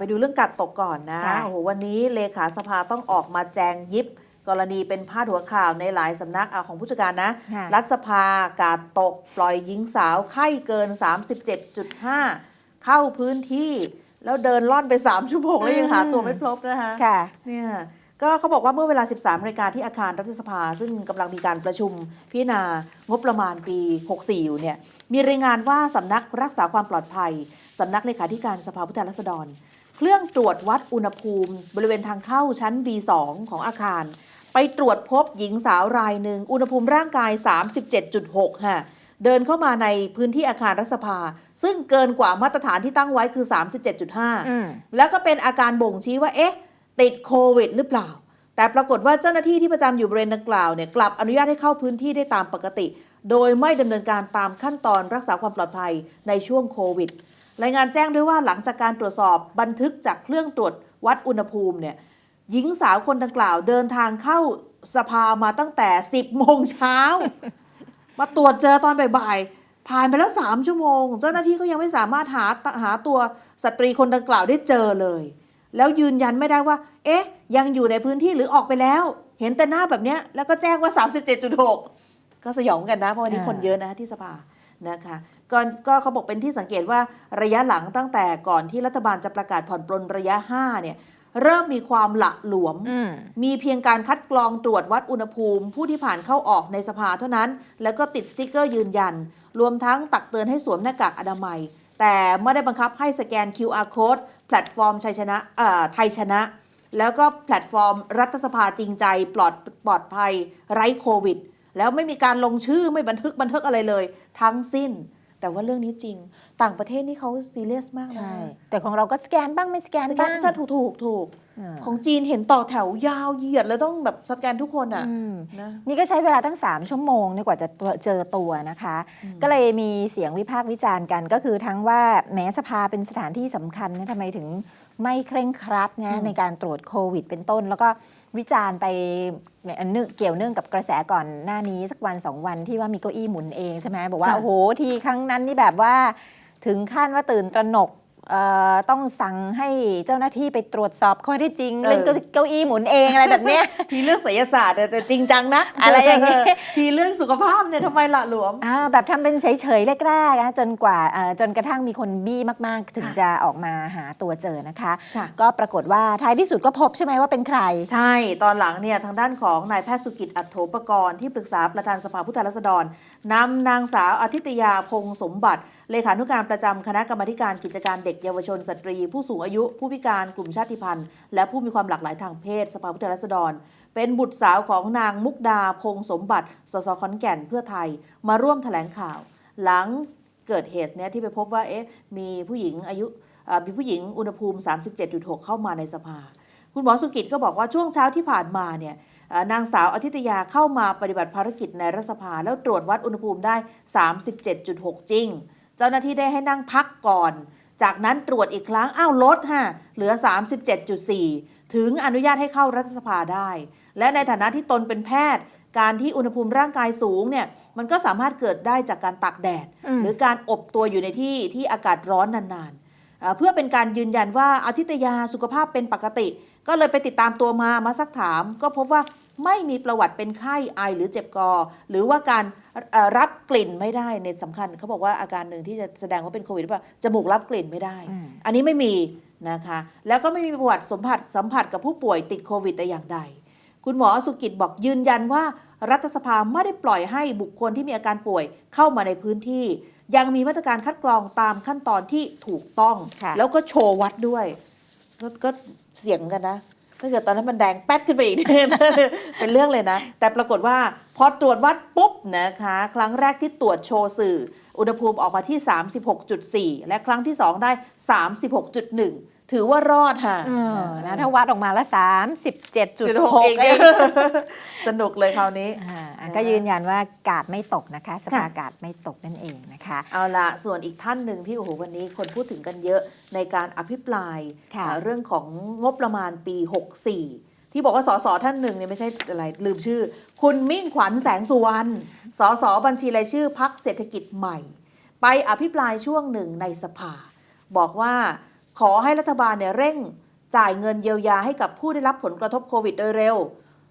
ไปดูเรื่องกัดตกก่อนนะค่ะโอ้โหวันนี้เลขาสภาต้องออกมาแจงยิบกรณีเป็นพาดหัวข่าวในหลายสำนักอะของผู้จัดการนะค่ะรัฐสภากาดตกปล่อยหญิงสาวไข้เกิน 37.5 เข้าพื้นที่แล้วเดินล่อนไป 3 ชั่วโมงแล้วยังหาตัวไม่พบนะคะค่ะเนี่ยก็เขาบอกว่าเมื่อเวลา 13นาฬิกาที่อาคารรัฐสภา ซึ่งกำลังมีการประชุมพิจารณางบประมาณปี 64 อยู่เนี่ย มีรายงานว่าสำนักรักษาความปลอดภัยสำนักเลขาธิการสภาผู้แทนราษฎร เครื่องตรวจวัดอุณหภูมิ บริเวณทางเข้าชั้น B2 ของอาคาร ไปตรวจพบหญิงสาวรายหนึ่ง อุณหภูมิร่างกาย 37.6 ค่ะ เดินเข้ามาในพื้นที่อาคารรัฐสภา ซึ่งเกินกว่ามาตรฐานที่ตั้งไว้คือ 37.5อืมแล้วก็เป็นอาการบ่งชี้ว่า เอ๊ะ ติดโควิดหรือเปล่า แต่ปรากฏว่าเจ้าหน้าที่ที่ประจำอยู่บริเวณดังกล่าวเนี่ยกลับอนุญาตให้เข้าพื้นที่ได้ตามปกติ โดยไม่ดำเนินการตามขั้นตอนรักษาความปลอดภัยในช่วงโควิด รายงานแจ้งด้วยว่าหลังจากการตรวจสอบบันทึกจากเครื่องตรวจวัดอุณหภูมิเนี่ยหญิงสาวคนดังกล่าวเดินทางเข้าสภามาตั้งแต่ 10 โมงเช้า มาตรวจเจอตอนบ่ายๆ ผ่านไปแล้ว 3 ชั่วโมง เจ้าหน้าที่ก็ยังไม่สามารถหาหาตัวสตรีคนดังกล่าวได้เจอเลย แล้วยืนยันไม่ได้ว่า เอ๊ะ ยังอยู่ในพื้นที่หรือออกไปแล้ว เห็นแต่หน้าแบบเนี้ยแล้วก็แจ้งว่า 37.6 ก็สยองกันนะ เพราะวันนี้อ่าคนเยอะนะที่สภานะคะก็ก็เขาบอกเป็นที่สังเกตว่าระยะหลังตั้งแต่ก่อนที่รัฐบาลจะประกาศผ่อนปลนระยะ 5 เนี่ย เริ่มมีความหละหลวมอืมมีเพียงการคัดกรองตรวจวัดอุณหภูมิ ผู้ที่ผ่านเข้าออกในสภาเท่านั้น แล้วก็ติดสติกเกอร์ยืนยัน รวมทั้งตักเตือนให้สวมหน้ากากอนามัย แต่ไม่ได้บังคับให้สแกน QR code แพลตฟอร์มชัยชนะเอ่อไทยชนะ แล้วก็แพลตฟอร์มรัฐสภาจริงใจปลอดปลอดภัยไร้โควิด แล้วไม่มีการลงชื่อไม่บันทึกบันทึกอะไรเลย ทั้งสิ้น แต่ว่าเรื่องนี้จริง ต่างประเทศนี่เขาซีเรียสมากนะใช่ แต่ของเราก็สแกนบ้างไม่สแกนสแกบ้านง ใช่ถูกถูกถูกเออของจีนเห็นต่อแถวยาวเหยียดแล้วต้องแบบสแกนทุกคนอะอืม นะ นี่ก็ใช้เวลาตั้ง 3 ชั่วโมงเนี่ยกว่าจะเจอตัวนะคะ ก็เลยมีเสียงวิพากษ์วิจารณ์กันก็คือทั้งว่าแม้สภาเป็นสถานที่สำคัญเนี่ยทำไมถึงไม่เคร่งครัดนะอืมในการตรวจโควิดเป็นต้น แล้วก็วิจารณ์ไป เนี่ยอันเนื่องเกี่ยวเนื่องกับกระแสก่อนหน้านี้สักวันสองวันที่ว่ามีเก้าอี้หมุนเองใช่ไหมบอกว่าค่ะโอ้โหทีครั้งนั้นนี่แบบว่า ถึงขั้นว่าตื่นตระหนกเอ่อ ต้องสั่งให้เจ้าหน้าที่ไปตรวจสอบข้อเท็จจริงเออเรื่องเก้าอี้หมุนเองอะไรแบบเนี้ยทีเรื่องไสยศาสตร์แต่แต่จริงจังนะ อะไรอย่างงี้ทีเรื่องสุขภาพเนี่ยทำไมละหลวมอ่าแบบทำเป็นเฉยๆแรกๆนะจนกว่าเอ่อจนกระทั่งมีคนบี้มากๆ ถึงค่ะจะออกมาหาตัวเจอนะคะค่ะก็ปรากฏว่าท้ายที่สุดก็พบใช่ไหมว่าเป็นใคร ใช่ตอนหลังเนี่ยทางด้านของนายแพทย์สุกิจอัตโถปกรณ์ที่ปรึกษาประธานสภาผู้แทนราษฎรนำนางสาวอาทิตยาพงษ์สมบัติ เลขานุการประจำคณะกรรมการกิจการเด็กเยาวชนสตรี ผู้สูงอายุ ผู้พิการกลุ่มชาติพันธุ์ และผู้มีความหลากหลายทางเพศ สภาผู้แทนราษฎร เป็นบุตรสาวของนางมุกดาพงษ์สมบัติ สสขอนแก่นเพื่อไทย มาร่วมแถลงข่าว หลังเกิดเหตุเนี่ยที่ไปพบว่าเอ๊ะมีผู้หญิงอายุมีผู้หญิงอุณหภูมิ 37.6 เข้ามาในสภา คุณหมอสุกิจก็บอกว่าช่วงเช้าที่ผ่านมาเนี่ยนางสาวอาทิตยาเข้ามาปฏิบัติภารกิจในรัฐสภา แล้วตรวจวัดอุณหภูมิได้ 37.6 จริง เจ้าหน้าที่ได้ให้นั่งพักก่อน จากนั้นตรวจอีกครั้งอ้าวลดฮะเหลือ 37.4 ถึงอนุญาตให้เข้ารัฐสภาได้ และในฐานะที่ตนเป็นแพทย์ การที่อุณหภูมิร่างกายสูงเนี่ยมันก็สามารถเกิดได้จากการตากแดดอืมหรือการอบตัวอยู่ในที่ที่อากาศร้อนนานๆเอ่อเพื่อเป็นการยืนยันว่าอาทิตยาสุขภาพเป็นปกติ ก็เลยไปติดตามตัวมามาสักถาม ก็พบว่า ไม่มีประวัติเป็นไข้ไอหรือเจ็บคอหรือว่าการเอ่อรับกลิ่นไม่ได้ในสำคัญเขาบอกว่าอาการหนึ่งที่จะแสดงว่าเป็นโควิดหรือเปล่าจมูกรับกลิ่นไม่ได้อืมอันนี้ไม่มีนะคะแล้วก็ไม่มีประวัติสัมผัสสัมผัสกับผู้ป่วยติดโควิดแต่อย่างใด คุณหมอสุกิจบอกยืนยันว่ารัฐสภาไม่ได้ปล่อยให้บุคคลที่มีอาการป่วยเข้ามาในพื้นที่ ยังมีมาตรการคัดกรองตามขั้นตอนที่ถูกต้องค่ะแล้วก็โชว์วัดด้วย ก็ก็เสียงกันนะ ถ้าเกิดตอนนั้นมันแดงแป๊ดขึ้นไปอีก เป็นเรื่องเลยนะ แต่ปรากฏว่าพอตรวจวัดปุ๊บนะคะ ครั้งแรกที่ตรวจโชว์สื่อ อุณหภูมิออกมาที่ 36.4 และครั้งที่ 2 ได้ 36.1 ถือว่ารอดค่ะเออนะถ้าวัดออกมาแล้วจุดหก37.6 เองเอเนี่ยงสนุกเลยคราวนี้อ่าอะก็ยืนยันว่ากาดไม่ตกนะคะ สภากาดไม่ตกนั่นเองนะคะ เอาละส่วนอีกท่านหนึ่งที่โอ้โหวันนี้คนพูดถึงกันเยอะในการอภิปรายค่ะเอ่อเรื่องของงบประมาณปี 64ที่บอกว่าสสท่านหนึ่งเนี่ยไม่ใช่อะไรลืมชื่อ คุณมิ่งขวัญแสงสุวรรณสสบัญชีรายชื่อพักเศรษฐกิจใหม่ ไปอภิปรายช่วงหนึ่งในสภา บอกว่า ขอให้รัฐบาลเนี่ยเร่งจ่ายเงินเยียวยาให้กับผู้ได้รับผลกระทบโควิดโดยเร็ว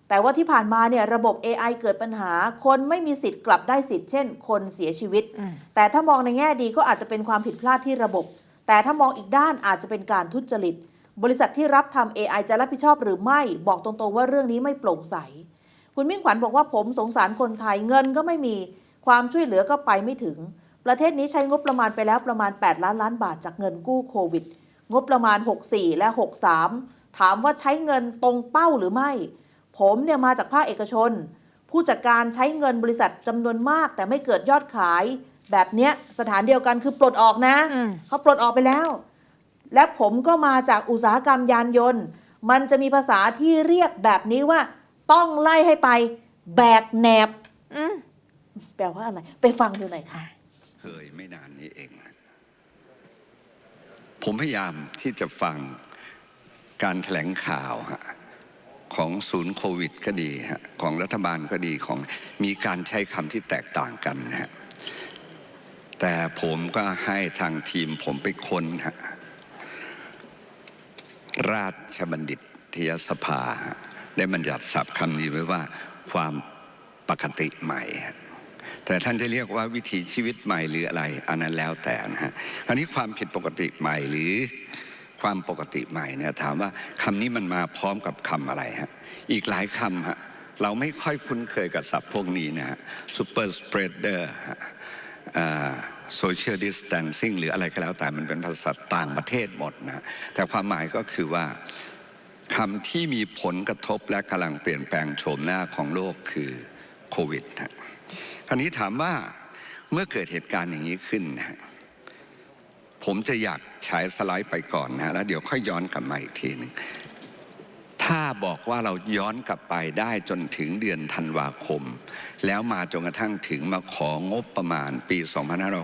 แต่ว่าที่ผ่านมาเนี่ยระบบ AI เกิดปัญหา คนไม่มีสิทธิ์กลับได้สิทธิ์ เช่น คนเสียชีวิตอืมแต่ถ้ามองในแง่ดีก็อาจจะเป็นความผิดพลาดที่ระบบ แต่ถ้ามองอีกด้านอาจจะเป็นการทุจริต บริษัทที่รับทำ AI จะรับผิดชอบหรือไม่ บอกตรงๆว่าเรื่องนี้ไม่โปร่งใส คุณมิ่งขวัญบอกว่าผมสงสารคนไทยเงินก็ไม่มีความช่วยเหลือก็ไปไม่ถึง ประเทศนี้ใช้งบประมาณไปแล้วประมาณ 8 ล้านล้านบาทจากเงินกู้โควิด งบประมาณ 64 และ 63 ถามว่าใช้เงินตรงเป้าหรือไม่ ผมเนี่ยมาจากภาคเอกชน ผู้จัดการใช้เงินบริษัทจำนวนมาก แต่ไม่เกิดยอดขาย แบบเนี้ยสถานเดียวกันคือปลดออกนะอืมเขาปลดออกไปแล้ว และผมก็มาจากอุตสาหกรรมยานยนต์ มันจะมีภาษาที่เรียกแบบนี้ว่า ต้องไล่ให้ไปแบกแหนบอืมแปลว่าอะไร ไปฟังดูหน่อยค่ะ เคยไม่นานนี้เอง ผมพยายามที่จะฟังการแถลงข่าวของศูนย์โควิดก็ดีของรัฐบาลก็ดีของมีการใช้คำที่แตกต่างกันนะฮะแต่ผมก็ให้ทางทีมผมไปค้นฮะราชบัณฑิตทยสภา ได้บัญญัติศัพท์คำนี้ไว้ว่าความปกติใหม่ แต่ท่านจะเรียกว่าวิถีชีวิตใหม่หรืออะไร อันนั้นแล้วแต่นะฮะอันนี้ความผิดปกติใหม่หรือความปกติใหม่เนี่ยถามว่าคำนี้มันมาพร้อมกับคำอะไรฮะอีกหลายคำฮะเราไม่ค่อยคุ้นเคยกับศัพท์พวกนี้นะฮะ super spreader social distancing หรืออะไรก็แล้วแต่มันเป็นภาษาต่างประเทศหมดนะแต่ความหมายก็คือว่าคำที่มีผลกระทบและกำลังเปลี่ยนแปลงโฉมหน้าของโลกคือโควิดฮะ คราวนี้ถามว่าเมื่อเกิดเหตุการณ์อย่างนี้ขึ้นนะฮะผมจะอยากใช้สไลด์ไปก่อนนะ แล้วเดี๋ยวค่อยย้อนกลับมาอีกทีหนึ่งถ้าบอกว่าเราย้อนกลับไปได้จนถึงเดือนธันวาคม แล้วมาจนกระทั่งถึงมาของบประมาณปี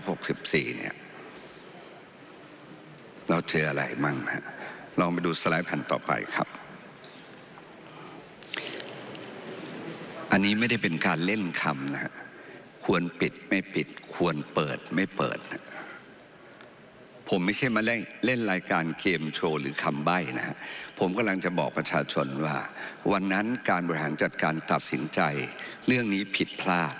2564 เนี่ย เราเจออะไรมั่งฮะลองไปดูสไลด์แผ่นต่อไปครับ อันนี้ไม่ได้เป็นการเล่นคำนะฮะ ควรปิดไม่ปิด ควรเปิดไม่เปิด ผมไม่ใช่มาเล่นเล่นรายการเกมโชว์หรือคำใบ้นะฮะผมกำลังจะบอกประชาชนว่า วันนั้นการบริหารจัดการตัดสินใจ เรื่องนี้ผิดพลาด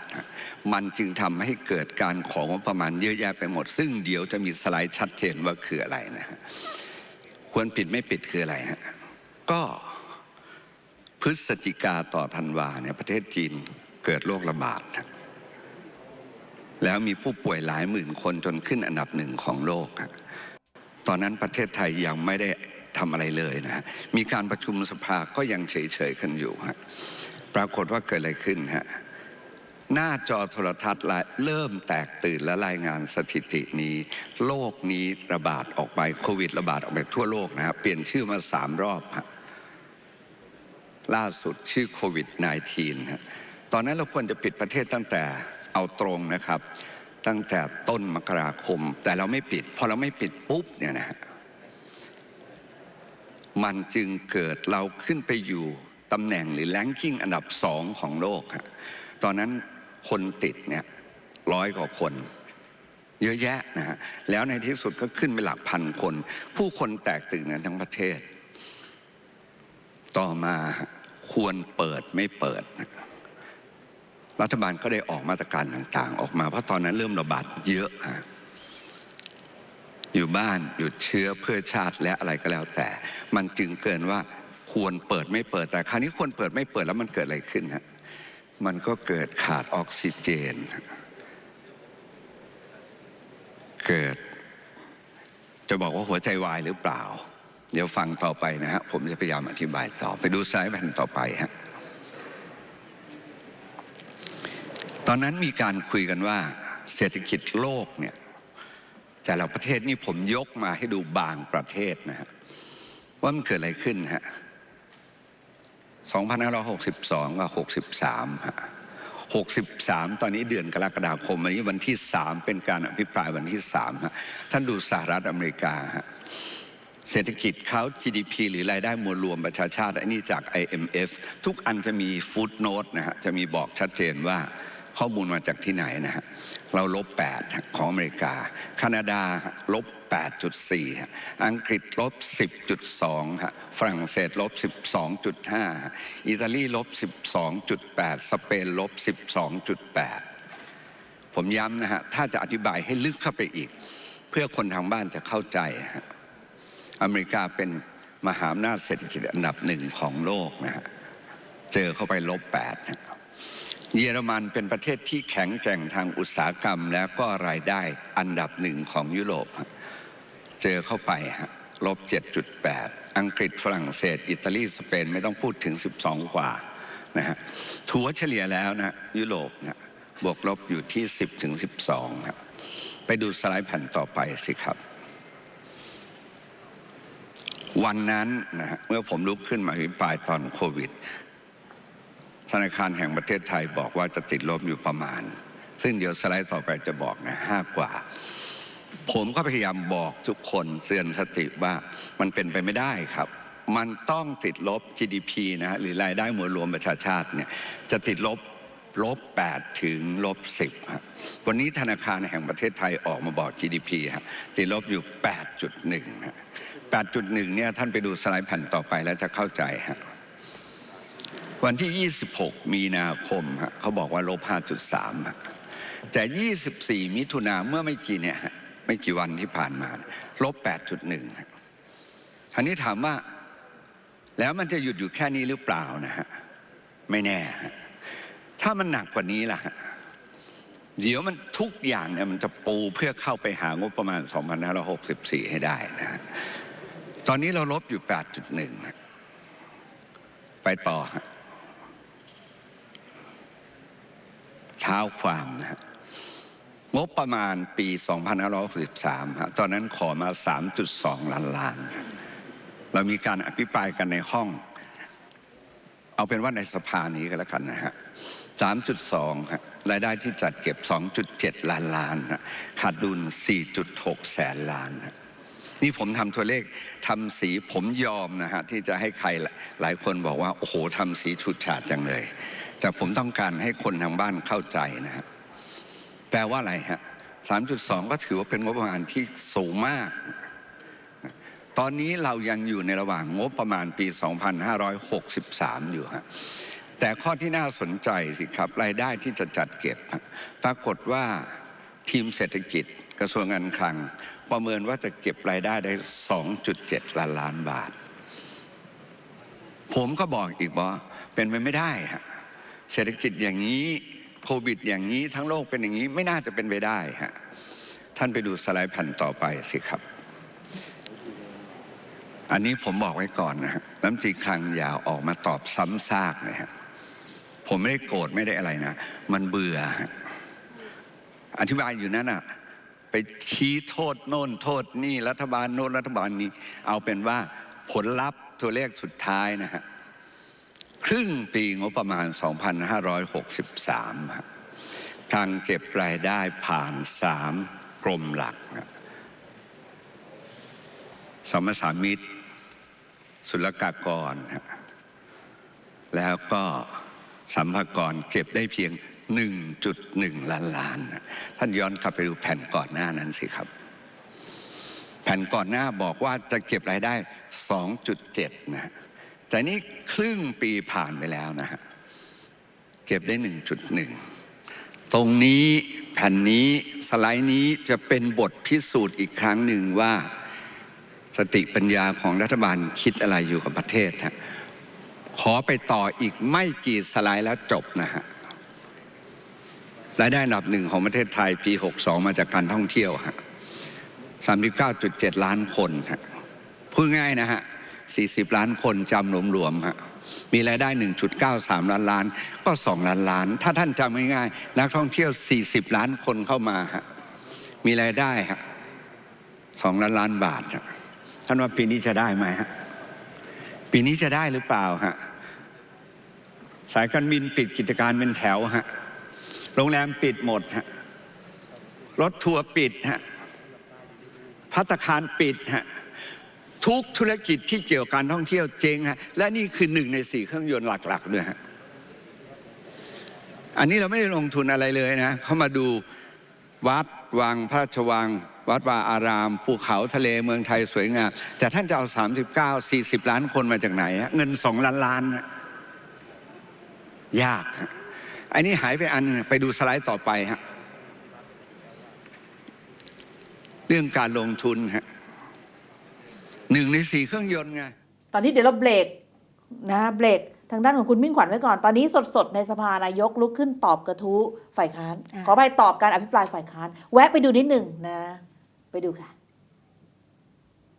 มันจึงทำให้เกิดการของประมาณเยอะแยะไปหมด ซึ่งเดี๋ยวจะมีสไลด์ชัดเจนว่าคืออะไรนะฮะควรปิดไม่ปิดคืออะไรฮะก็พฤศจิกาต่อธันวาเนี่ยประเทศจีนเกิดโรคระบาดนะ แล้วมีผู้ป่วยหลายหมื่นคนจนขึ้นอันดับหนึ่งของโลกตอนนั้นประเทศไทยยังไม่ได้ทำอะไรเลยนะฮะมีการประชุมสภาก็ยังเฉยๆกันอยู่ฮะปรากฏว่าเกิดอะไรขึ้นฮะหน้าจอโทรทัศน์เริ่มแตกตื่นและรายงานสถิตินี้ โลกนี้ระบาดออกไปโควิด ระบาดออกไปทั่วโลกนะฮะเปลี่ยนชื่อมาสามรอบฮะล่าสุดชื่อโควิด -19 ฮะตอนนั้นเราควรจะปิดประเทศตั้งแต่ เอาตรงนะครับ ตั้งแต่ต้นมกราคม แต่เราไม่ปิดพอเราไม่ปิดปุ๊บเนี่ยนะฮะมันจึงเกิดเราขึ้นไปอยู่ตำแหน่งหรือแลนกิ้งอันดับสองของโลกฮะตอนนั้นคนติดเนี่ยร้อยกว่าคน เยอะแยะนะฮะแล้วในที่สุดก็ขึ้นไปหลักพันคน ผู้คนแตกตื่นกันทั้งประเทศ ต่อมาควรเปิดไม่เปิดนะ รัฐบาลก็ได้ออกมาตรการต่างๆ ออกมาเพราะตอนนั้นเริ่มระบาดเยอะฮะอยู่บ้านหยุดเชื้อเพื่อชาติและอะไรก็แล้วแต่ มันจึงเกินว่าควรเปิดไม่เปิดแต่คราวนี้ควรเปิดไม่เปิดแล้วมันเกิดอะไรขึ้นฮะมันก็เกิดขาดออกซิเจน เกิด จะบอกว่าหัวใจวายหรือเปล่า เดี๋ยวฟังต่อไปนะฮะผมจะพยายามอธิบายต่อไปดูสไลด์แผ่นต่อไปฮะ ตอนนั้นมีการคุยกันว่าเศรษฐกิจโลกเนี่ยแต่ละประเทศนี่ผมยกมาให้ดูบางประเทศนะฮะว่ามันเกิดอะไรขึ้นฮะ2562 กับ 63 ฮะ 63 ตอนนี้เดือนกรกฎาคมวันนี้วันที่ 3 เป็นการอภิปรายวันที่ 3 ฮะ ท่านดูสหรัฐอเมริกาฮะ เศรษฐกิจเขา GDP หรือรายได้มวลรวมประชาชาติอันนี้จาก IMF ทุกอันจะมีฟุตโนตนะฮะ จะมีบอกชัดเจนว่า ข้อมูลมาจากที่ไหนนะฮะเราลบ 8 ของอเมริกาแคนาดาลบ 8.4 อังกฤษลบ 10.2 ฮะ ฝรั่งเศสลบ 12.5 อิตาลีลบ 12.8 สเปนลบ 12.8 ผมย้ำนะฮะ ถ้าจะอธิบายให้ลึกเข้าไปอีก เพื่อคนทางบ้านจะเข้าใจฮะ อเมริกาเป็นมหาอำนาจเศรษฐกิจอันดับหนึ่งของโลกนะฮะ เจอเข้าไปลบแปด เยอรมันเป็นประเทศที่แข็งแกร่งทางอุตสาหกรรม แล้วก็รายได้อันดับหนึ่งของยุโรปเจอเข้าไปลบ 7.8 อังกฤษฝรั่งเศส อิตาลี สเปนไม่ต้องพูดถึง 12 กว่านะฮะถัวเฉลี่ยแล้วนะยุโรปนะบวกลบอยู่ที่ 10 ถึง 12ครับไปดูสไลด์แผ่นต่อไปสิครับ วันนั้นนะฮะเมื่อผมลุกขึ้นมาอภิปรายตอนโควิด ธนาคารแห่งประเทศไทยบอกว่าจะติดลบอยู่ประมาณ ซึ่งเดี๋ยวสไลด์ต่อไปจะบอกนะห้ากว่า ผมก็พยายามบอกทุกคนเตือนสติว่ามันเป็นไปไม่ได้ครับ มันต้องติดลบ GDP นะฮะหรือรายได้มวลรวมประชาชาติเนี่ยจะติดลบลบ8ถึงลบ10ครับวันนี้ธนาคารแห่งประเทศไทยออกมาบอก GDP ฮะติดลบอยู่ 8.1ฮะ8.1เนี่ยท่านไปดูสไลด์แผ่นต่อไปแล้วจะเข้าใจฮะ วันที่ 26 มีนาคมฮะเขาบอกว่าลบ5.3 แต่ 24 มิถุนาเมื่อไม่กี่เนี่ยไม่กี่วันที่ผ่านมาลบ 8.1ฮะอันนี้ถามว่าแล้วมันจะหยุดอยู่แค่นี้หรือเปล่านะฮะไม่แน่ ถ้ามันหนักกว่านี้ล่ะ เดี๋ยวมันทุกอย่างเนี่ยมันจะปูเพื่อเข้าไปหางบประมาณ 2564 ให้ได้นะฮะตอนนี้เราลบอยู่ 8.1 ไปต่อฮะ เท้าความนะฮะงบประมาณปี2563ฮะตอนนั้นขอมา 3.2 ล้านล้าน เรามีการอภิปรายกันในห้อง เอาเป็นว่าในสภานี้ก็แล้วกันนะฮะ3.2ฮะรายได้ที่จัดเก็บ 2.7 ล้านล้านฮะขาดดุล 4.6 แสนล้านฮะนี่ผมทำตัวเลขทำสีผมยอมนะฮะที่จะให้ใครหลายคนบอกว่า โอ้โหทำสีฉูดฉาดจังเลย แต่ผมต้องการให้คนทางบ้านเข้าใจนะฮะแปลว่าอะไรฮะ3.2ก็ถือว่าเป็นงบประมาณที่สูงมาก ตอนนี้เรายังอยู่ในระหว่างงบประมาณปี 2563 อยู่ฮะแต่ข้อที่น่าสนใจสิครับ รายได้ที่จะจัดเก็บ ปรากฏว่าทีมเศรษฐกิจกระทรวงการคลัง ประเมินว่าจะเก็บรายได้ได้ 2.7 ล้านล้านบาท ผมก็บอกอีกว่าเป็นไปไม่ได้ฮะ เศรษฐกิจอย่างนี้โควิดอย่างนี้ทั้งโลกเป็นอย่างนี้ไม่น่าจะเป็นไปได้ฮะท่านไปดูสไลด์แผ่นต่อไปสิครับ อันนี้ผมบอกไว้ก่อนนะฮะน้ำตีคลังยาวออกมาตอบซ้ำซากนะฮะผมไม่ได้โกรธไม่ได้อะไรนะ มันเบื่อ อธิบายอยู่นั่นอะ ไปชี้โทษโน่นโทษนี่ รัฐบาลโน่นรัฐบาลนี้ เอาเป็นว่าผลลัพธ์ตัวเลขสุดท้ายนะฮะ ครึ่งปีงบประมาณ 2563 ทางเก็บรายได้ผ่านสามกรมหลัก สมสามิตร ศุลกากร แล้วก็สัมภากรเก็บได้เพียง 1.1 ล้านล้าน ท่านย้อนกลับไปดูแผ่นก่อนหน้านั้นสิครับแผ่นก่อนหน้าบอกว่าจะเก็บรายได้ 2.7 นะฮะ แต่นี่ครึ่งปีผ่านไปแล้วนะฮะ เก็บได้ 1.1 ตรงนี้แผ่นนี้สไลด์นี้จะเป็นบทพิสูจน์อีกครั้งหนึ่งว่าสติปัญญาของรัฐบาลคิดอะไรอยู่กับประเทศฮะขอไปต่ออีกไม่กี่สไลด์แล้วจบนะฮะรายได้อันดับหนึ่งของประเทศไทยปี 62 มาจากการท่องเที่ยวฮะ39.7 ล้านคนฮะพูดง่ายนะฮะ 40 ล้านคนจำรวมๆฮะมีรายได้ 1.93 ล้านล้าน ก็ 2 ล้านล้าน ถ้าท่านจำง่ายๆนักท่องเที่ยว 40 ล้านคนเข้ามาฮะมีรายได้ฮะ2ล้านล้านบาทฮะท่านว่าปีนี้จะได้ไหมฮะปีนี้จะได้หรือเปล่าฮะสายการบินปิดกิจการเป็นแถวฮะโรงแรมปิดหมดฮะรถทัวร์ปิดฮะพัตคารปิดฮะ ทุกธุรกิจที่เกี่ยวกับการท่องเที่ยวเจ๊งฮะและนี่คือหนึ่งในสี่เครื่องยนต์หลักๆด้วยฮะอันนี้เราไม่ได้ลงทุนอะไรเลยนะเขามาดูวัดวังพระราชวัง วัดวาอาราม ภูเขาทะเลเมืองไทยสวยงามแต่ท่านจะเอา 39 40 ล้านคนมาจากไหนฮะเงิน2ล้านล้านฮะยากฮะอันนี้หายไปอันไปดูสไลด์ต่อไปฮะเรื่องการลงทุนฮะ หนึ่งในสี่เครื่องยนต์ไง ตอนนี้เดี๋ยวเราเบรกนะเบรกทางด้านของคุณมิ่งขวัญไว้ก่อน ตอนนี้สดๆ ในสภานายกลุกขึ้นตอบกระทู้ฝ่ายค้าน อ่า ขอไปตอบการอภิปรายฝ่ายค้าน แวะไปดูนิดหนึ่งนะ ไปดูค่ะ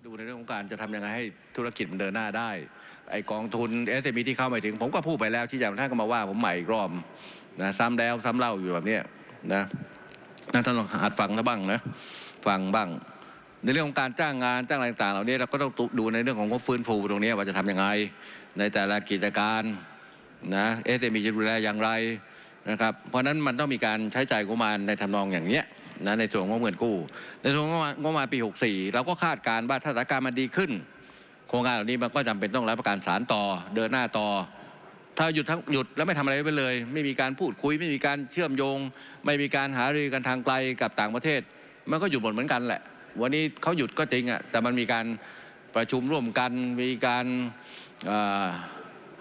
ดูในเรื่องของการจะทำยังไงให้ธุรกิจมันเดินหน้าได้ ไอกองทุนเอสเอ็มีที่เข้ามาถึง ผมก็พูดไปแล้วที่อย่างท่านก็มาว่าผมใหม่อีกรอบนะซ้ำแล้วซ้ำเล่าอยู่แบบเนี้ยนะนั่นท่านลองหัดฟังซะบ้างนะ ฟังบ้าง ในเรื่องของการจ้างงานจ้างอะไรต่างเหล่านี้เราก็ต้องดูในเรื่องของงบฟื้นฟูตรงนี้ว่าจะทำยังไง ในแต่ละกิจการนะเอสเอ็มีจะดูแลอย่างไรนะครับ เพราะฉะนั้นมันต้องมีการใช้จ่ายงบประมาณในทำนองอย่างเนี้ยนะในส่วนของเงินกู้ ในส่วนของงบประมาณปี 64 เราก็คาดการณ์ว่าถ้าสถานการณ์มันดีขึ้น โครงการเหล่านี้มันก็จำเป็นต้องรับประการสารต่อเดินหน้าต่อ ถ้าหยุดทั้งหยุดแล้วไม่ทำอะไรไปเลย ไม่มีการพูดคุย ไม่มีการเชื่อมโยง ไม่มีการหารือกันทางไกลกับต่างประเทศ มันก็หยุดหมดเหมือนกันแหละ วันนี้เขาหยุดก็จริงอะแต่มันมีการประชุมร่วมกันมีการ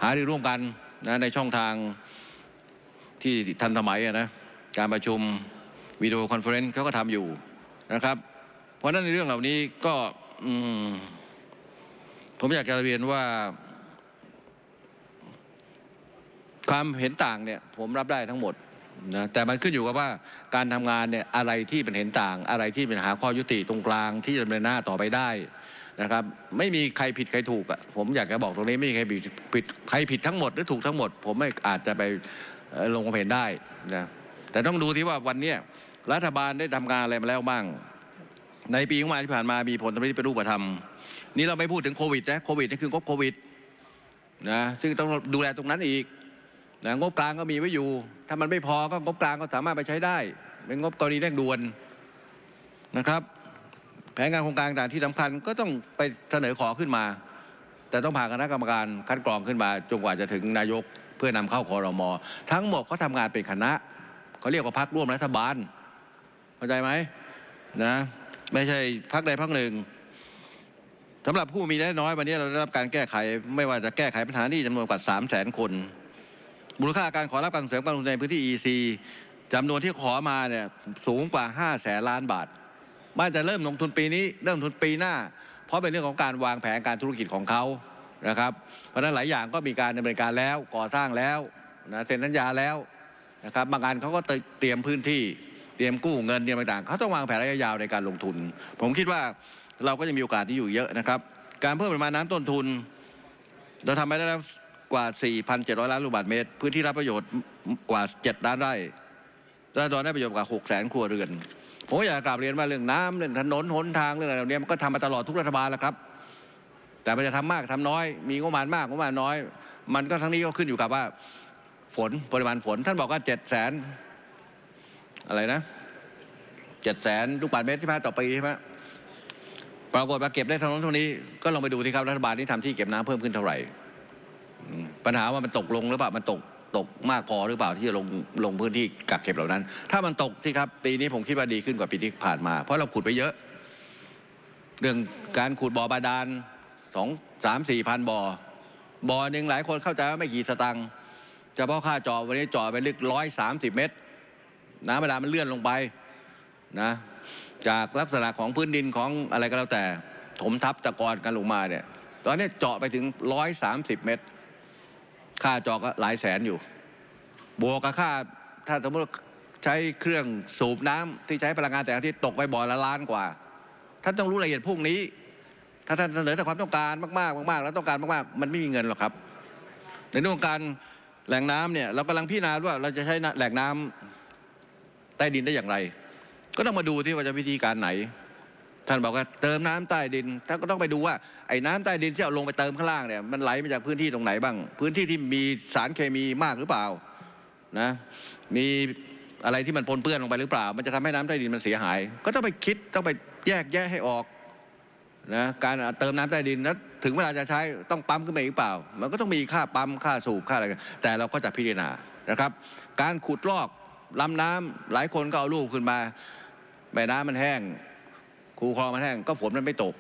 หารือร่วมกันนะในช่องทางที่ทันสมัยอะนะการประชุมวิดีโอคอนเฟอเรนซ์เขาก็ทำอยู่นะครับ เพราะนั้นในเรื่องเหล่านี้ก็ผมอยากจะเรียนว่า ความเห็นต่างเนี่ย ผมรับได้ทั้งหมด นะแต่มันขึ้นอยู่กับว่าการทำงานเนี่ยอะไรที่เป็นเห็นต่าง อะไรที่เป็นหาข้อยุติตรงกลางที่จะดำเนินหน้าต่อไปได้นะครับ ไม่มีใครผิดใครถูกอะผมอยากจะบอกตรงนี้ไม่มีใครผิดผิดใครผิดทั้งหมดหรือถูกทั้งหมด ผมไม่อาจจะไปลงความเห็นได้นะแต่ต้องดูที่ว่าวันเนี้ยรัฐบาลได้ทำงานอะไรมาแล้วบ้าง ในปีงบประมาณที่ผ่านมามีผลทำให้เป็นรูปธรรม นี่เราไม่พูดถึงโควิดนะโควิดนี่คืองบโควิดนะซึ่งต้องดูแลตรงนั้นอีก งบกลางก็มีไว้อยู่ ถ้ามันไม่พอก็งบกลางก็สามารถไปใช้ได้ เป็นงบกรณีเร่งด่วนนะครับ แผนงานโครงการต่างที่สำคัญก็ต้องไปเสนอขอขึ้นมา แต่ต้องผ่านคณะกรรมการคัดกรองขึ้นมาจนกว่าจะถึงนายกเพื่อนำเข้าคอรมอทั้งหมดเขาทำงานเป็นคณะเขาเรียกว่าพักร่วมรัฐบาลเข้าใจไหมนะ ไม่ใช่พักใดพักหนึ่งสำหรับผู้มีรายได้น้อยวันนี้เราได้รับการแก้ไข ไม่ว่าจะแก้ไขปัญหานี้จำนวนกว่า3 0 0แสนคน มูลค่าการขอรับการเสริมการลงทุนในพื้นที่ EC จำนวนที่ขอมาเนี่ยสูงกว่า5แสนล้านบาทมันจะเริ่มลงทุนปีนี้เริ่มทุนปีหน้า เพราะเป็นเรื่องของการวางแผนการธุรกิจของเขานะครับ เพราะนั้นหลายอย่างก็มีการดำเนินการแล้วก่อสร้างแล้วนะเซ็นสัญญาแล้วนะครับบางอันเขาก็เตรียมพื้นที่เตรียมกู้เงินเตรียมต่างๆเขาต้องวางแผนระยะยาวในการลงทุน ผมคิดว่าเราก็จะมีโอกาสที่อยู่เยอะนะครับ การเพิ่มปริมาณน้ำต้นทุน เราทำไปได้แล้ว กว่า 4,700 ล้านลูกบาศก์เมตร พื้นที่รับประโยชน์กว่า 7 ล้านไร่ราษฎรได้ประโยชน์กว่า 6 แสนครัวเรือน ผมอยากกราบเรียนว่าเรื่องน้ำเรื่องถนนหนทางเรื่องอะไรเหล่านี้มันก็ทำมาตลอดทุกรัฐบาลแล้วครับ แต่มันจะทำมากทำน้อย มีงบประมาณมากงบประมาณน้อย มันก็ทั้งนี้ก็ขึ้นอยู่กับว่า ฝนปริมาณฝน ท่านบอกว่าเจ็ดแสนอะไรนะเจ็ดแสนลูกบาศก์เมตรที่พัต่อปีใช่ไหมปรากฏว่าเก็บได้เท่านั้นเท่านี้ก็ลองไปดูที่ครับรัฐบาลนี้ทำที่เก็บน้ำเพิ่มขึ้นเท่าไหร่ ปัญหาว่ามันตกลงหรือเปล่ามันตกตกมากพอหรือเปล่าที่จะลงลงพื้นที่กักเก็บเหล่านั้น ถ้ามันตกที่ครับปีนี้ผมคิดว่าดีขึ้นกว่าปีที่ผ่านมา เพราะเราขุดไปเยอะ เรื่องการขุดบ่อบาดาลสองสามสี่พันบ่อบ่อหนึ่งหลายคนเข้าใจว่าไม่กี่สตังค์เฉพาะค่าเจาะวันนี้เจาะไปลึกร้อยสามสิบเมตรน้ำบาดาลมันเลื่อนลงไปนะจากลักษณะของพื้นดินของอะไรก็แล้วแต่ ถมทับตะกอนกันลงมาเนี่ย ตอนนี้เจาะไปถึงร้อยสามสิบเมตร ค่าจาะก็หลายแสนอยู่ บวกกับค่าถ้าสมมติใช้เครื่องสูบน้ำที่ใช้พลังงานแต่ละอาที่ตกไปบ่อละล้านกว่า ท่านต้องรู้รายละเอียดพวกนี้ ถ้าท่านเสนอแต่ความต้องการมากๆมากๆ แล้วต้องการมากๆ มันไม่มีเงินหรอกครับ ในเรื่องการแหล่งน้ำเนี่ยเรากำลังพิจารณาว่าเราจะใช้แหล่งน้ำใต้ดินได้อย่างไร ก็ต้องมาดูที่ว่าจะวิธีการไหน ท่านบอกว่าเติมน้ำใต้ดินท่านก็ต้องไปดูว่าไอ้น้ำใต้ดินที่เอาลงไปเติมข้างล่างเนี่ยมันไหลมาจากพื้นที่ตรงไหนบ้าง พื้นที่ที่มีสารเคมีมากหรือเปล่านะมีอะไรที่มันปนเปื้อนลงไปหรือเปล่า มันจะทำให้น้ำใต้ดินมันเสียหาย ก็ต้องไปคิดต้องไปแยกแยะให้ออกนะการเติมน้ำใต้ดินแล้วถึงเวลาจะใช้ต้องปั๊มขึ้นมาอีกเปล่า มันก็ต้องมีค่าปั๊มค่าสูบค่าอะไรกันแต่เราก็จะพิจารณานะครับ การขุดลอกลำน้ำหลายคนก็เอาลูกขึ้นมาแม่น้ำมันแห้ง คูคลองมันแห้งก็ฝนมันไม่ตก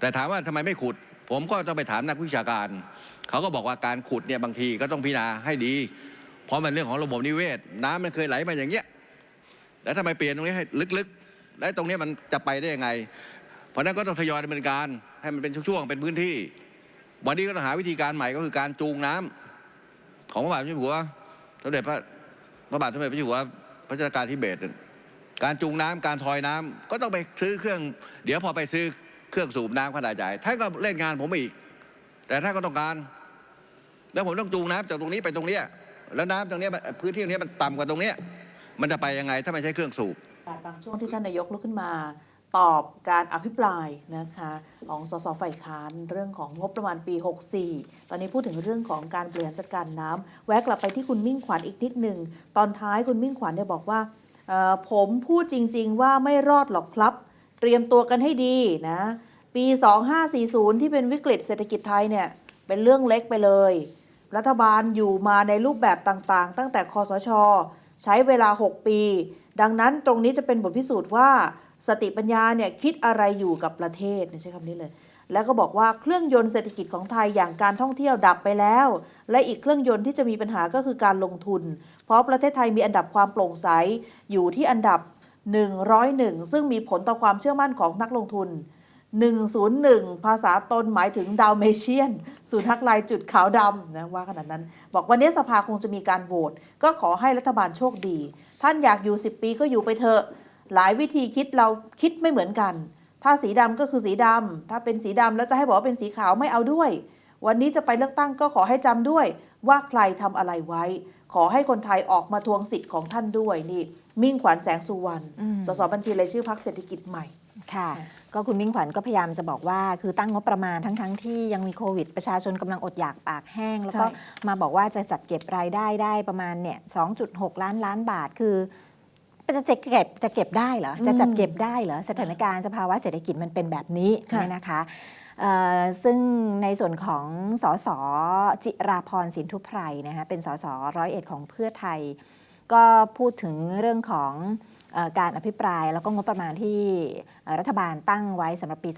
แต่ถามว่าทำไมไม่ขุด ผมก็ต้องไปถามนักวิชาการ เขาก็บอกว่าการขุดเนี่ยบางทีก็ต้องพิจารณาให้ดี เพราะมันเรื่องของระบบนิเวศ น้ำมันเคยไหลมาอย่างเงี้ยแล้วทำไมเปลี่ยนตรงนี้ให้ลึกๆ แล้วตรงนี้มันจะไปได้ยังไง เพราะนั้นก็ต้องทยอยดำเนินการให้มันเป็นช่วงๆ เป็นพื้นที่ วันนี้ก็ต้องหาวิธีการใหม่ก็คือการจูงน้ำของพระบาทสมเด็จพระเจ้าอยู่หัวสมเด็จพระพระบาทสมเด็จพระเจ้าอยู่หัวพระเจ้าการทิเบต จูงน้ำการทอยน้ำก็ต้องไปซื้อเครื่อง เดี๋ยวพอไปซื้อเครื่องสูบน้ำขนาดใหญ่ท่านก็เล่นงานผมอีก แต่ท่านก็ต้องการ แล้วผมต้องจูงน้ำจากตรงนี้ไปตรงเนี้ยแล้วน้ำตรงเนี้ยพื้นที่ตรงนี้มันต่ำกว่าตรงเนี้ยมันจะไปยังไงถ้าไม่ใช้เครื่องสูบบางช่วงที่ท่านนายกลุกขึ้นมาตอบการอภิปรายนะคะของสสฝ่ายค้านเรื่องของงบประมาณปี 64 ตอนนี้พูดถึงเรื่องของการบริหารจัดการน้ำแวะกลับไปที่คุณมิ่งขวัญอีกนิดหนึ่ง ตอนท้ายคุณมิ่งขวัญเนี่ยบอกว่า ผมพูดจริง ๆ ว่าไม่รอดหรอกครับ เตรียมตัวกันให้ดีนะปี 2540 ที่เป็นวิกฤตเศรษฐกิจไทยเนี่ยเป็นเรื่องเล็กไปเลย รัฐบาลอยู่มาในรูปแบบต่างๆ ตั้งแต่คอสช ใช้เวลา 6 ปี ดังนั้นตรงนี้จะเป็นบทพิสูจน์ว่าสติปัญญาเนี่ยคิดอะไรอยู่กับประเทศใช้คำนี้เลย แล้วก็บอกว่าเครื่องยนต์เศรษฐกิจของไทยอย่างการท่องเที่ยวดับไปแล้ว และอีกเครื่องยนต์ที่จะมีปัญหาก็คือการลงทุน เพราะประเทศไทยมีอันดับความโปร่งใสอยู่ที่อันดับ 101 ซึ่งมีผลต่อความเชื่อมั่นของนักลงทุน 101 ภาษาตนหมายถึงดาวเมเชียนสุนัขลายจุดขาวดำนะว่าขนาดนั้น บอกวันนี้สภาคงจะมีการโหวตก็ขอให้รัฐบาลโชคดี ท่านอยากอยู่ 10 ปีก็อยู่ไปเถอะหลายวิธีคิดเราคิดไม่เหมือนกัน ถ้าสีดำก็คือสีดำถ้าเป็นสีดำแล้วจะให้บอกว่าเป็นสีขาวไม่เอาด้วย วันนี้จะไปเลือกตั้งก็ขอให้จำด้วย ว่าใครทำอะไรไว้ ขอให้คนไทยออกมาทวงสิทธิ์ของท่านด้วยนี่มิ่งขวัญแสงสุวรรณอืมสสบัญชีรายชื่อพักเศรษฐกิจใหม่ค่ะ ก็คุณมิ่งขวัญก็พยายามจะบอกว่า คือตั้งงบประมาณทั้งทั้งๆที่ยังมีโควิด ประชาชนกำลังอดอยากปากแห้ง แล้วก็ใช่มาบอกว่าจะจัดเก็บรายได้ได้ประมาณเนี่ย 2.6 ล้านล้านบาทคือ จะจะเก็บจะเก็บได้เหรอจะจัดเก็บได้เหรอสถานการณ์สภาวะเศรษฐกิจมันเป็นแบบนี้ค่ะเนี่ยนะคะเอ่อซึ่งในส่วนของสสจิราพรสินทุไพรนะคะเป็นสสร้อยเอ็ดของเพื่อไทย ก็พูดถึงเรื่องของเออการอภิปรายแล้วก็งบประมาณที่เอ่อรัฐบาลตั้งไว้สำหรับปี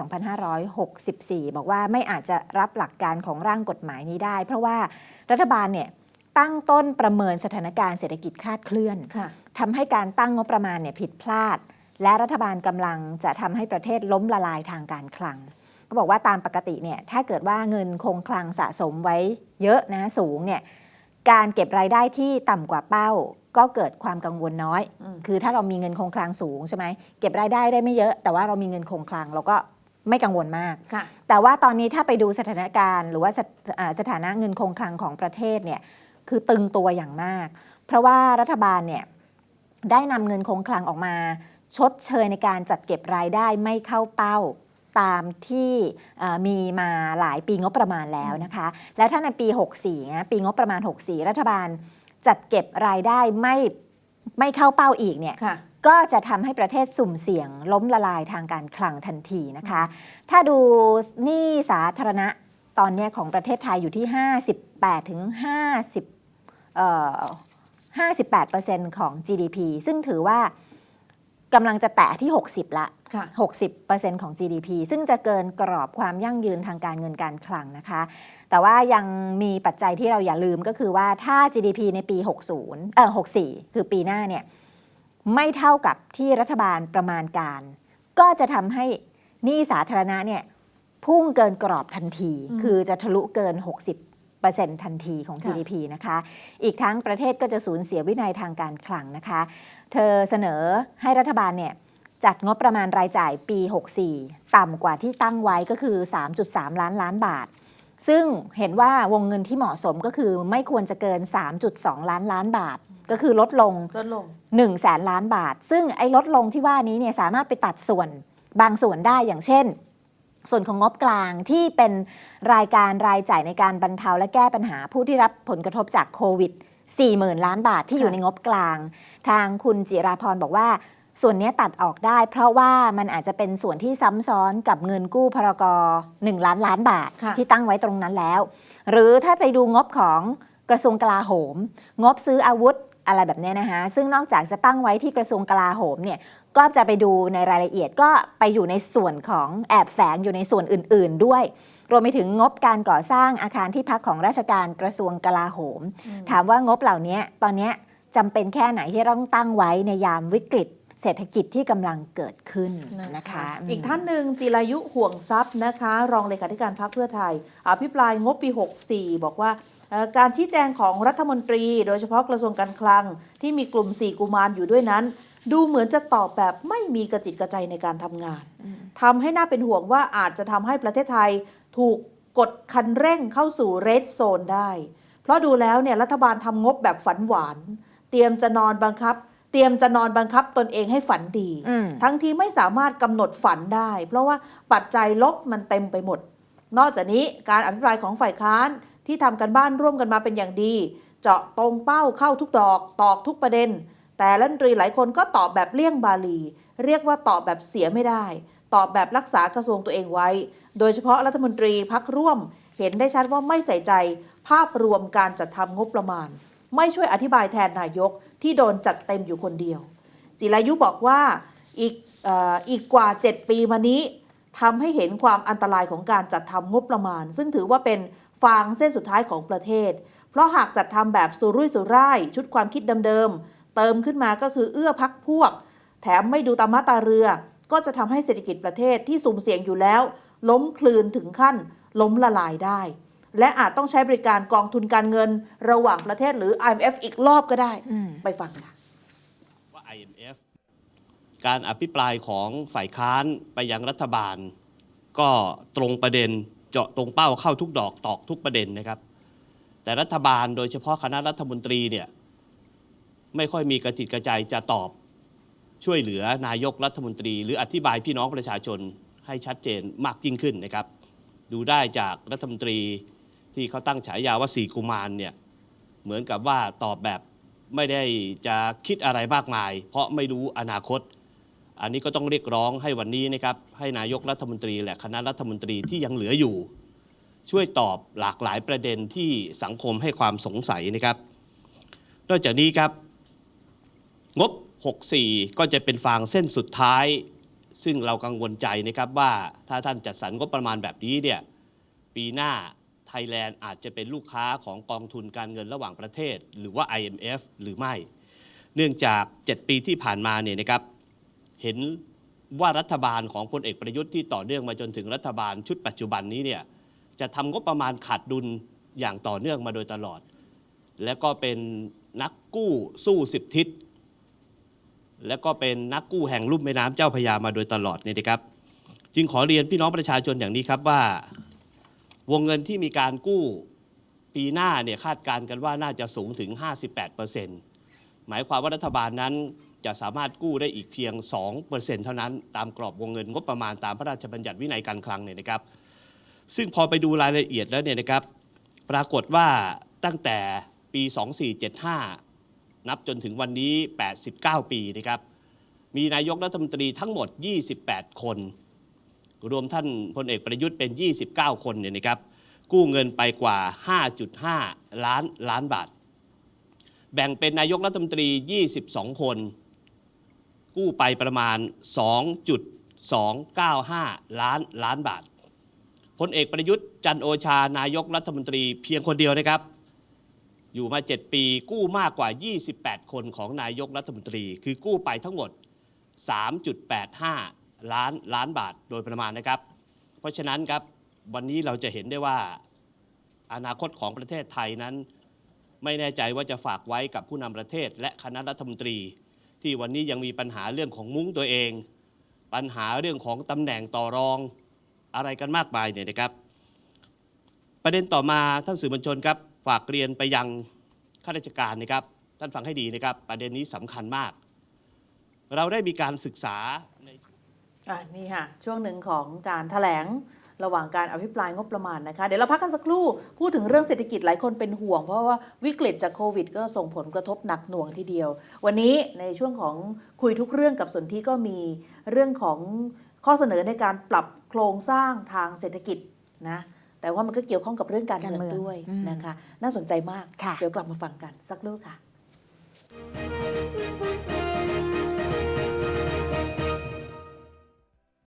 2564 บอกว่าไม่อาจจะรับหลักการของร่างกฎหมายนี้ได้ เพราะว่ารัฐบาลเนี่ยตั้งต้นประเมินสถานการณ์เศรษฐกิจคลาดเคลื่อนค่ะ ทำให้การตั้งงบประมาณเนี่ยผิดพลาด และรัฐบาลกำลังจะทำให้ประเทศล้มละลายทางการคลังเขาบอกว่าตามปกติเนี่ยถ้าเกิดว่าเงินคงคลังสะสมไว้เยอะนะสูงเนี่ยการเก็บรายได้ที่ต่ำกว่าเป้าก็เกิดความกังวลน้อยอืมคือถ้าเรามีเงินคงคลังสูงใช่ไหมเก็บรายได้ได้ไม่เยอะ แต่ว่าเรามีเงินคงคลังเราก็ไม่กังวลมากค่ะแต่ว่าตอนนี้ถ้าไปดูสถานการณ์ หรือว่าสถอ่าสถานะเงินคงคลังของประเทศเนี่ยคือตึงตัวอย่างมาก เพราะว่ารัฐบาลเนี่ย ได้นำเงินคงคลังออกมา ชดเชยในการจัดเก็บรายได้ไม่เข้าเป้าตามที่เอ่อมีมาหลายปีงบประมาณแล้วนะคะ และถ้าในปี 64นะปีงบประมาณ 64 รัฐบาลจัดเก็บรายได้ไม่ไม่เข้าเป้าอีกเนี่ยค่ะก็จะทำให้ประเทศสุ่มเสี่ยงล้มละลายทางการคลังทันทีนะคะ ถ้าดูหนี้สาธารณะตอนเนี้ยของประเทศไทยอยู่ที่ 58ถึง50เอ่อ 58%ของ GDP ซึ่งถือว่ากำลังจะแตะที่ 60ละค่ะ60%ของ GDP ซึ่งจะเกินกรอบความยั่งยืนทางการเงินการคลังนะคะ แต่ว่ายังมีปัจจัยที่เราอย่าลืมก็คือว่าถ้า GDP ในปี 60 เอ่อ64 คือปีหน้าเนี่ยไม่เท่ากับที่รัฐบาลประมาณการ ก็จะทำให้หนี้สาธารณะเนี่ยพุ่งเกินกรอบทันทีอืมคือจะทะลุเกิน 60% ทันทีของค่ะ GDP นะคะ อีกทั้งประเทศก็จะสูญเสียวินัยทางการคลังนะคะ เธอเสนอให้รัฐบาลเนี่ยจัดงบประมาณรายจ่ายปี 64 ต่ำกว่าที่ตั้งไว้ก็คือ 3.3 ล้านล้านบาท ซึ่งเห็นว่าวงเงินที่เหมาะสมก็คือไม่ควรจะเกิน 3.2 ล้านล้านบาท ก็คือลดลงลดลง1แสนล้านบาท ซึ่งไอ้ลดลงที่ว่านี้เนี่ยสามารถไปตัดส่วนบางส่วนได้อย่างเช่น ส่วนของงบกลางที่เป็นรายการรายจ่ายในการบรรเทาและแก้ปัญหาผู้ที่รับผลกระทบจากโควิด 40,000 ล้านบาทที่อยู่ค่ะในงบกลาง ทางคุณจิราพรบอกว่า ส่วนเนี้ยตัดออกได้ เพราะว่ามันอาจจะเป็นส่วนที่ซ้ำซ้อนกับเงินกู้พรก1ล้านล้านบาทค่ะที่ตั้งไว้ตรงนั้นแล้ว หรือถ้าไปดูงบของกระทรวงกลาโหม งบซื้ออาวุธอะไรแบบเนี้ยนะคะซึ่งนอกจากจะตั้งไว้ที่กระทรวงกลาโหมเนี่ย ก็จะไปดูในรายละเอียดก็ไปอยู่ในส่วนของแอบแฝงอยู่ในส่วนอื่น ๆ ด้วย รวมไปถึงงบการก่อสร้างอาคารที่พักของราชการกระทรวงกลาโหม ถามว่างบเหล่านี้ตอนเนี้ยจำเป็นแค่ไหนที่ต้องตั้งไว้ในยามวิกฤตเศรษฐกิจที่กำลังเกิดขึ้นนะคะ อีกท่านหนึ่งจิรายุห่วงทรัพย์นะคะ รองเลขาธิการพรรคเพื่อไทย อภิปรายงบปี 64 บอกว่าเอ่อการชี้แจงของรัฐมนตรี โดยเฉพาะกระทรวงการคลัง ที่มีกลุ่ม 4 กุมารอยู่ด้วยนั้น ดูเหมือนจะตอบแบบไม่มีกระจิตกระใจในการทำงาน ทำให้น่าเป็นห่วงว่าอาจจะทำให้ประเทศไทยถูกกดคันเร่งเข้าสู่เรดโซนได้ เพราะดูแล้วเนี่ยรัฐบาลทำงบแบบฝันหวาน เตรียมจะนอนบังคับ เตรียมจะนอนบังคับตนเองให้ฝันดีอืมทั้งที่ไม่สามารถกำหนดฝันได้ เพราะว่าปัจจัยลบมันเต็มไปหมด นอกจากนี้การอภิปรายของฝ่ายค้านที่ทำกันบ้านร่วมกันมาเป็นอย่างดี เจาะตรงเป้าเข้าทุกดอก ตอกทุกประเด็น แต่รัฐมนตรีหลายคนก็ตอบแบบเลี่ยงบาลี เรียกว่าตอบแบบเสียไม่ได้ ตอบแบบรักษากระทรวงตัวเองไว้ โดยเฉพาะรัฐมนตรีพักร่วม เห็นได้ชัดว่าไม่ใส่ใจ ภาพรวมการจัดทำงบประมาณ ไม่ช่วยอธิบายแทนนายกที่โดนจัดเต็มอยู่คนเดียว จิรายุบอกว่าอีกออีกกว่า 7 ปีมานี้ทำให้เห็นความอันตรายของการจัดทำงบประมาณ ซึ่งถือว่าเป็นฟางเส้นสุดท้ายของประเทศ เพราะหากจัดทำแบบสุรุ่ยสุร่าย ชุดความคิดเดิม เติมขึ้นมาก็คือเอื้อพักพวก แถมไม่ดูตามมาตราเรือ ก็จะทำให้เศรษฐกิจประเทศที่สุ่มเสี่ยงอยู่แล้ว ล้มคลืนถึงขั้น ล้มละลายได้ และอาจต้องใช้บริการกองทุนการเงินระหว่างประเทศหรือ IMF อีกรอบก็ได้อืมไปฟังค่ะว่า IMF การอภิปรายของฝ่ายค้านไปยังรัฐบาล ก็ตรงประเด็นเจาะตรงเป้าเข้าทุกดอกตอกทุกประเด็นนะครับ แต่รัฐบาลโดยเฉพาะคณะรัฐมนตรีเนี่ย ไม่ค่อยมีกระจิตกระใจจะตอบช่วยเหลือนายกรัฐมนตรี หรืออธิบายพี่น้องประชาชนให้ชัดเจนมากยิ่งขึ้นนะครับ ดูได้จากรัฐมนตรีที่เขาตั้งฉายาว่าสี่กุมารเนี่ยเหมือนกับว่าตอบแบบไม่ได้จะคิดอะไรมากมาย เพราะไม่รู้อนาคต อันนี้ก็ต้องเรียกร้องให้วันนี้นะครับให้นายกรัฐมนตรีและคณะรัฐมนตรีที่ยังเหลืออยู่ ช่วยตอบหลากหลายประเด็นที่สังคมให้ความสงสัยนะครับ นอกจากนี้ครับ งบ 64 ก็จะเป็นฟางเส้นสุดท้าย ซึ่งเรากังวลใจนะครับว่าถ้าท่านจัดสรรงบประมาณแบบนี้เนี่ยปีหน้าไทยแลนด์อาจจะเป็นลูกค้าของกองทุนการเงินระหว่างประเทศ หรือว่า IMF หรือไม่ เนื่องจาก 7 ปีที่ผ่านมาเนี่ยนะครับเห็นว่ารัฐบาลของพลเอกประยุทธ์ที่ต่อเนื่องมาจนถึงรัฐบาลชุดปัจจุบันนี้เนี่ยจะทำงบประมาณขาดดุลอย่างต่อเนื่องมาโดยตลอด และก็เป็นนักกู้สู้สิบทิศ และก็เป็นนักกู้แห่งลุ่มแม่น้ำเจ้าพระยามาโดยตลอดเนี่ยนะครับ จึงขอเรียนพี่น้องประชาชนอย่างนี้ครับว่า วงเงินที่มีการกู้ปีหน้าเนี่ยคาดการณ์กันว่าน่าจะสูงถึง 58%หมายความว่ารัฐบาลนั้นจะสามารถกู้ได้อีกเพียง 2%เท่านั้นตามกรอบวงเงินงบประมาณตามพระราชบัญญัติวินัยการคลังเนี่ยนะครับ ซึ่งพอไปดูรายละเอียดแล้วเนี่ยนะครับ ปรากฏว่าตั้งแต่ปี 2475 นับจนถึงวันนี้ 89 ปีนะครับ มีนายกรัฐมนตรีทั้งหมด 28 คน รวมท่านพลเอกประยุทธ์เป็น 29 คนเนี่ยนะครับ กู้เงินไปกว่า 5.5 ล้านล้านบาท แบ่งเป็นนายกรัฐมนตรี 22 คน กู้ไปประมาณ 2.295 ล้านล้านบาทพลเอกประยุทธ์จันโอชานายกรัฐมนตรีเพียงคนเดียวนะครับ อยู่มา 7 ปี กู้มากกว่า 28 คนของนายกรัฐมนตรี คือกู้ไปทั้งหมด 3.85 ล้านล้านบาทโดยประมาณนะครับ เพราะฉะนั้นครับวันนี้เราจะเห็นได้ว่าอนาคตของประเทศไทยนั้น ไม่แน่ใจว่าจะฝากไว้กับผู้นำประเทศ และคณะรัฐมนตรี ที่วันนี้ยังมีปัญหาเรื่องของมุ้งตัวเอง ปัญหาเรื่องของตำแหน่งต่อรองอะไรกันมากมายเนี่ยนะครับ ประเด็นต่อมาท่านสื่อมวลชนครับ ฝากเรียนไปยังข้าราชการนะครับ ท่านฟังให้ดีนะครับ ประเด็นนี้สำคัญมาก เราได้มีการศึกษาในอะนี่ค่ะ ช่วงหนึ่งของการแถลงระหว่างการอภิปรายงบประมาณนะคะ เดี๋ยวเราพักกันสักครู่ พูดถึงเรื่องเศรษฐกิจหลายคนเป็นห่วง เพราะว่าวิกฤตจากโควิด ก็ส่งผลกระทบหนักหน่วงทีเดียว วันนี้ในช่วงของคุยทุกเรื่องกับสนที่ก็มีเรื่องของข้อเสนอในการปรับโครงสร้างทางเศรษฐกิจนะ แต่ว่ามันก็เกี่ยวข้องกับเรื่องการเมืองการเมืองด้วยอืมนะคะ น่าสนใจมากค่ะเดี๋ยวกลับมาฟังกันสักครู่ค่ะ